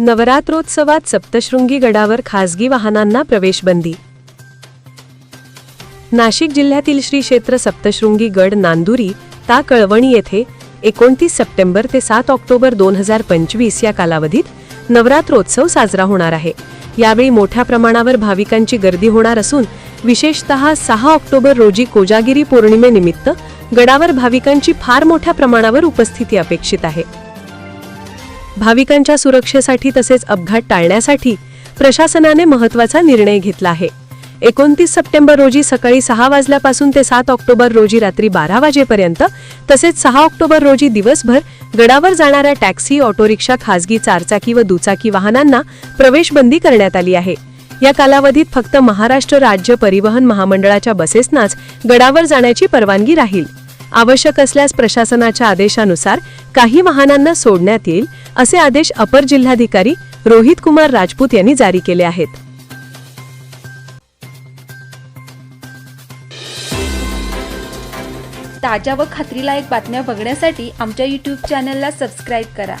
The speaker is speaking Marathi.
नवरात्रोत्सवात सप्तशृंगी गडावर खासगी वाहनांना प्रवेशबंदी नाशिक जिल्ह्यातील श्री क्षेत्र सप्तशृंगी गड नांदुरी ता कळवणी येथे एकोणतीस सप्टेंबर ते सात ऑक्टोबर दोन हजार पंचवीस या कालावधीत नवरात्रोत्सव साजरा होणार आहे. यावेळी मोठ्या प्रमाणावर भाविकांची गर्दी होणार असून विशेषतः सहा ऑक्टोबर रोजी कोजागिरी पौर्णिमेनिमित्त गडावर भाविकांची फार मोठ्या प्रमाणावर उपस्थिती अपेक्षित आहे. भाविकांच्या सुरक्षेसाठी तसेच अपघात टाळण्यासाठी प्रशासनाने महत्त्वाचा निर्णय घेतला आहे. एकोणतीस सप्टेंबर रोजी सकाळी सहा वाजल्यापासून ते सात ऑक्टोबर रोजी रात्री बारा वाजेपर्यंत तसेच सहा ऑक्टोबर रोजी दिवसभर गडावर जाणाऱ्या टॅक्सी ऑटोरिक्षा खासगी चारचाकी व दुचाकी वाहनांना प्रवेशबंदी करण्यात आली आहे. या कालावधीत फक्त महाराष्ट्र राज्य परिवहन महामंडळाच्या बसेसनाच गडावर जाण्याची परवानगी राहील. आवश्यक असल्यास प्रशासनाच्या आदेशानुसार काही वाहनांना सोडण्यात येईल असे आदेश अपर जिल्हाधिकारी रोहित कुमार राजपूत यांनी जारी केले आहेत. ताज्या व खात्रीलायक बातम्या बघण्यासाठी आमच्या यूट्यूब चॅनलला सबस्क्राईब करा.